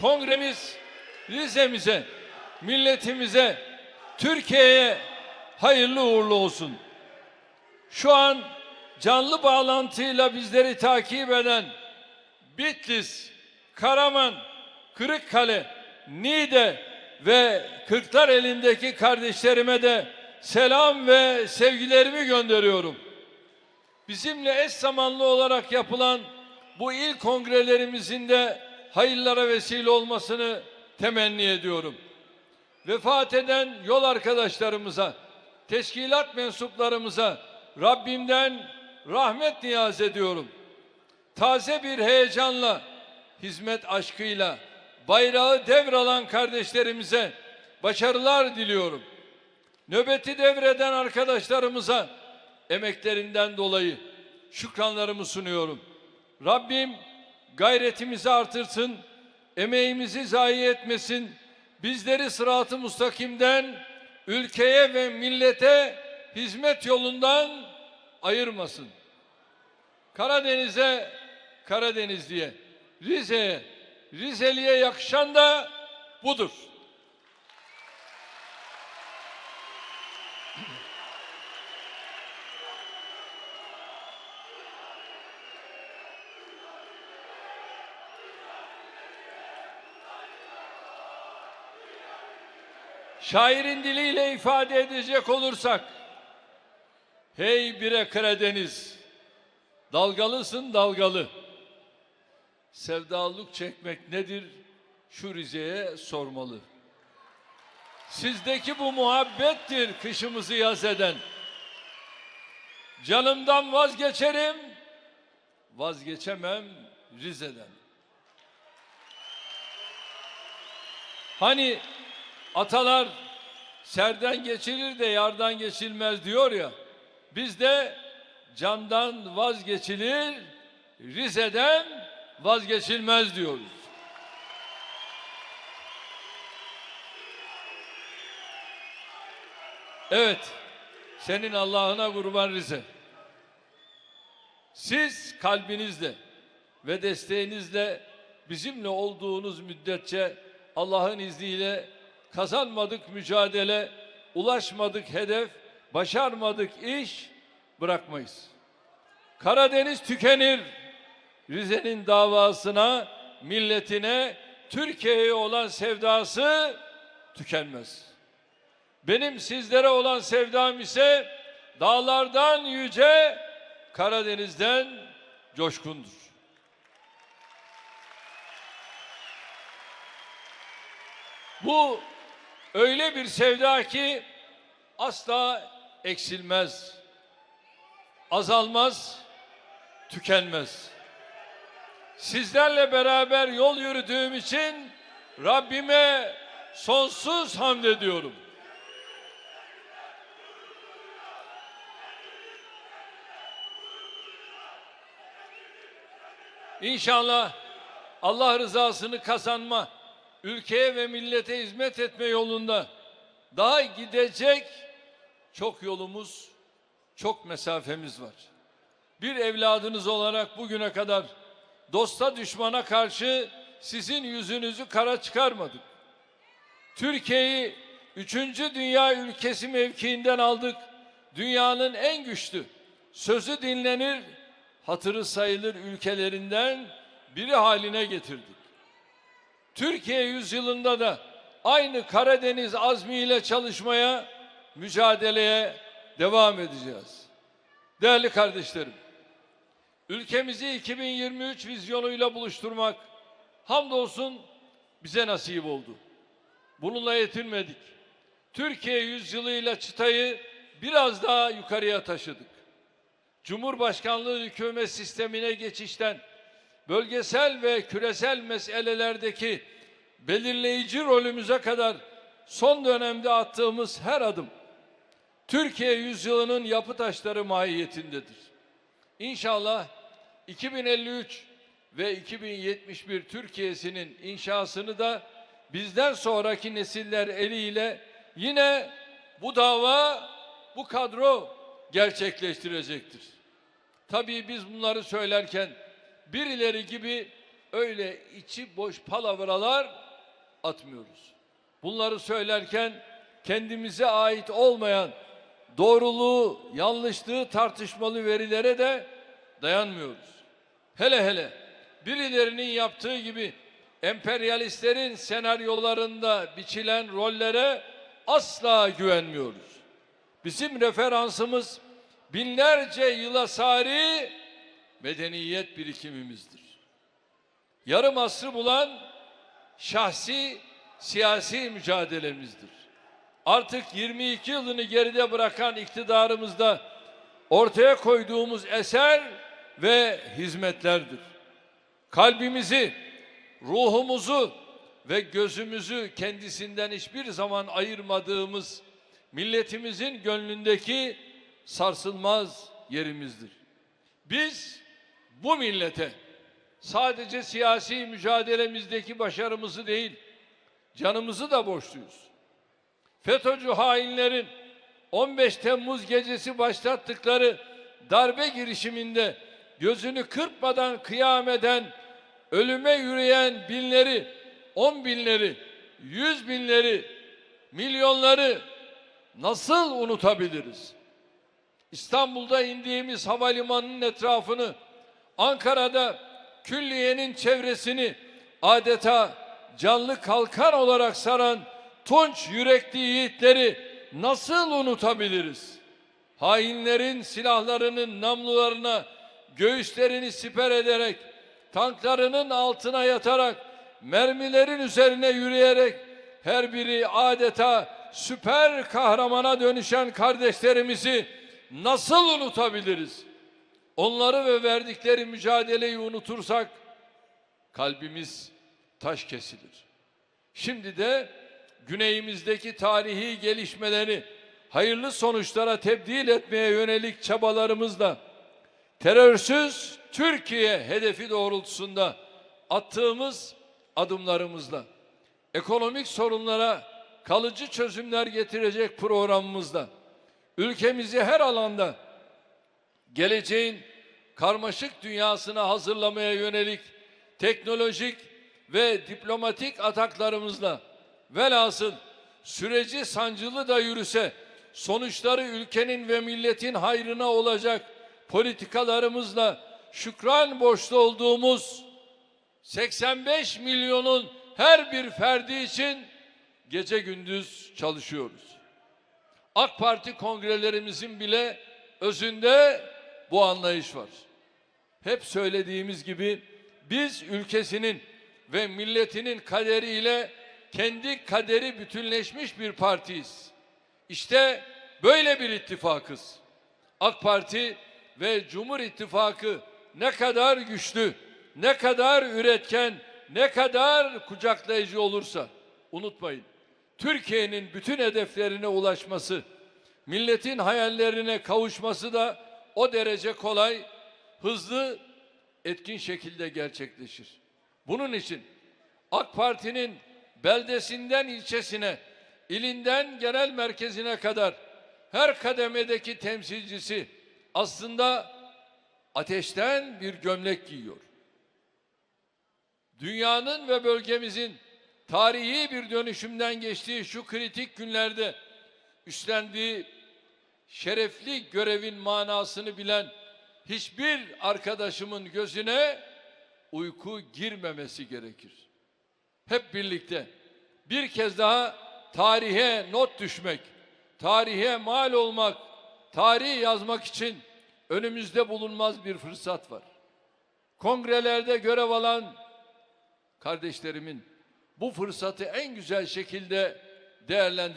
kongremiz Rize'mize, milletimize, Türkiye'ye hayırlı uğurlu olsun. Şu an canlı bağlantıyla bizleri takip eden Bitlis, Karaman, Kırıkkale, Niğde ve Kırklar elindeki kardeşlerime de selam ve sevgilerimi gönderiyorum. Bizimle eş zamanlı olarak yapılan bu il kongrelerimizin de hayırlara vesile olmasını temenni ediyorum. Vefat eden yol arkadaşlarımıza, teşkilat mensuplarımıza Rabbimden rahmet niyaz ediyorum. Taze bir heyecanla, hizmet aşkıyla bayrağı devralan kardeşlerimize başarılar diliyorum. Nöbeti devreden arkadaşlarımıza emeklerinden dolayı şükranlarımı sunuyorum. Rabbim gayretimizi artırsın, emeğimizi zayi etmesin, bizleri sırat-ı mustakimden, ülkeye ve millete hizmet yolundan ayırmasın. Karadeniz'e Karadenizliye, Rize'ye, Rizeli'ye yakışan da budur. Şairin diliyle ifade edecek olursak, hey bire Karadeniz, dalgalısın dalgalı. Sevdalık çekmek nedir? Şu Rize'ye sormalı. Sizdeki bu muhabbettir kışımızı yaz eden. Canımdan vazgeçerim, vazgeçemem Rize'den. Hani atalar serden geçilir de yardan geçilmez diyor ya. Bizde candan vazgeçilir, Rize'den vazgeçilmez diyoruz. Evet, senin Allah'ına kurban Rize. Siz kalbinizle ve desteğinizle bizimle olduğunuz müddetçe Allah'ın izniyle kazanmadık mücadele, ulaşmadık hedef, başarmadık iş bırakmayız. Karadeniz tükenir. Rize'nin davasına, milletine, Türkiye'ye olan sevdası tükenmez. Benim sizlere olan sevdam ise dağlardan yüce, Karadeniz'den coşkundur. Bu öyle bir sevda ki asla eksilmez, azalmaz, tükenmez. Sizlerle beraber yol yürüdüğüm için Rabbime sonsuz hamd ediyorum. İnşallah Allah rızasını kazanma, ülkeye ve millete hizmet etme yolunda daha gidecek çok yolumuz, çok mesafemiz var. Bir evladınız olarak bugüne kadar dosta düşmana karşı sizin yüzünüzü kara çıkarmadık. Türkiye'yi üçüncü dünya ülkesi mevkiinden aldık. Dünyanın en güçlü, sözü dinlenir, hatırı sayılır ülkelerinden biri haline getirdik. Türkiye yüzyılında da aynı Karadeniz azmiyle çalışmaya, mücadeleye devam edeceğiz. Değerli kardeşlerim, ülkemizi 2023 vizyonuyla buluşturmak hamdolsun bize nasip oldu. Bununla yetinmedik. Türkiye yüzyılıyla çıtayı biraz daha yukarıya taşıdık. Cumhurbaşkanlığı hükümet sistemine geçişten bölgesel ve küresel meselelerdeki belirleyici rolümüze kadar son dönemde attığımız her adım Türkiye yüzyılının yapı taşları mahiyetindedir. İnşallah 2053 ve 2071 Türkiye'sinin inşasını da bizden sonraki nesiller eliyle yine bu dava, bu kadro gerçekleştirecektir. Tabii biz bunları söylerken birileri gibi öyle içi boş palavralar atmıyoruz. Bunları söylerken kendimize ait olmayan doğruluğu, yanlışlığı tartışmalı verilere de dayanmıyoruz. Hele hele birilerinin yaptığı gibi emperyalistlerin senaryolarında biçilen rollere asla güvenmiyoruz. Bizim referansımız binlerce yıla sari medeniyet birikimimizdir. Yarım asrı bulan şahsi siyasi mücadelemizdir. Artık 22 yılını geride bırakan iktidarımızda ortaya koyduğumuz eser ve hizmetlerdir. Kalbimizi, ruhumuzu ve gözümüzü kendisinden hiçbir zaman ayırmadığımız milletimizin gönlündeki sarsılmaz yerimizdir. Biz bu millete sadece siyasi mücadelemizdeki başarımızı değil, canımızı da borçluyuz. FETÖ'cü hainlerin 15 Temmuz gecesi başlattıkları darbe girişiminde gözünü kırpmadan kıyam eden, ölüme yürüyen binleri, on binleri, yüz binleri, milyonları nasıl unutabiliriz? İstanbul'da indiğimiz havalimanının etrafını, Ankara'da külliyenin çevresini adeta canlı kalkan olarak saran tunç yürekli yiğitleri nasıl unutabiliriz? Hainlerin silahlarının namlularına göğüslerini siper ederek, tanklarının altına yatarak, mermilerin üzerine yürüyerek her biri adeta süper kahramana dönüşen kardeşlerimizi nasıl unutabiliriz? Onları ve verdikleri mücadeleyi unutursak kalbimiz taş kesilir. Şimdi de güneyimizdeki tarihi gelişmeleri hayırlı sonuçlara tebdil etmeye yönelik çabalarımızla terörsüz Türkiye hedefi doğrultusunda attığımız adımlarımızla ekonomik sorunlara kalıcı çözümler getirecek programımızla ülkemizi her alanda geleceğin karmaşık dünyasına hazırlamaya yönelik teknolojik ve diplomatik ataklarımızla velhasıl süreci sancılı da yürüse sonuçları ülkenin ve milletin hayrına olacak politikalarımızla şükran borçlu olduğumuz 85 milyonun her bir ferdi için gece gündüz çalışıyoruz. AK Parti kongrelerimizin bile özünde bu anlayış var. Hep söylediğimiz gibi biz ülkesinin ve milletinin kaderiyle kendi kaderi bütünleşmiş bir partiyiz. İşte böyle bir ittifakız. AK Parti ve Cumhur İttifakı ne kadar güçlü, ne kadar üretken, ne kadar kucaklayıcı olursa unutmayın. Türkiye'nin bütün hedeflerine ulaşması, milletin hayallerine kavuşması da o derece kolay, hızlı, etkin şekilde gerçekleşir. Bunun için AK Parti'nin beldesinden ilçesine, ilinden genel merkezine kadar her kademedeki temsilcisi aslında ateşten bir gömlek giyiyor. Dünyanın ve bölgemizin tarihi bir dönüşümden geçtiği şu kritik günlerde üstlendiği şerefli görevin manasını bilen hiçbir arkadaşımın gözüne uyku girmemesi gerekir. Hep birlikte bir kez daha tarihe not düşmek, tarihe mal olmak, tarih yazmak için önümüzde bulunmaz bir fırsat var. Kongrelerde görev alan kardeşlerimin bu fırsatı en güzel şekilde değerlendir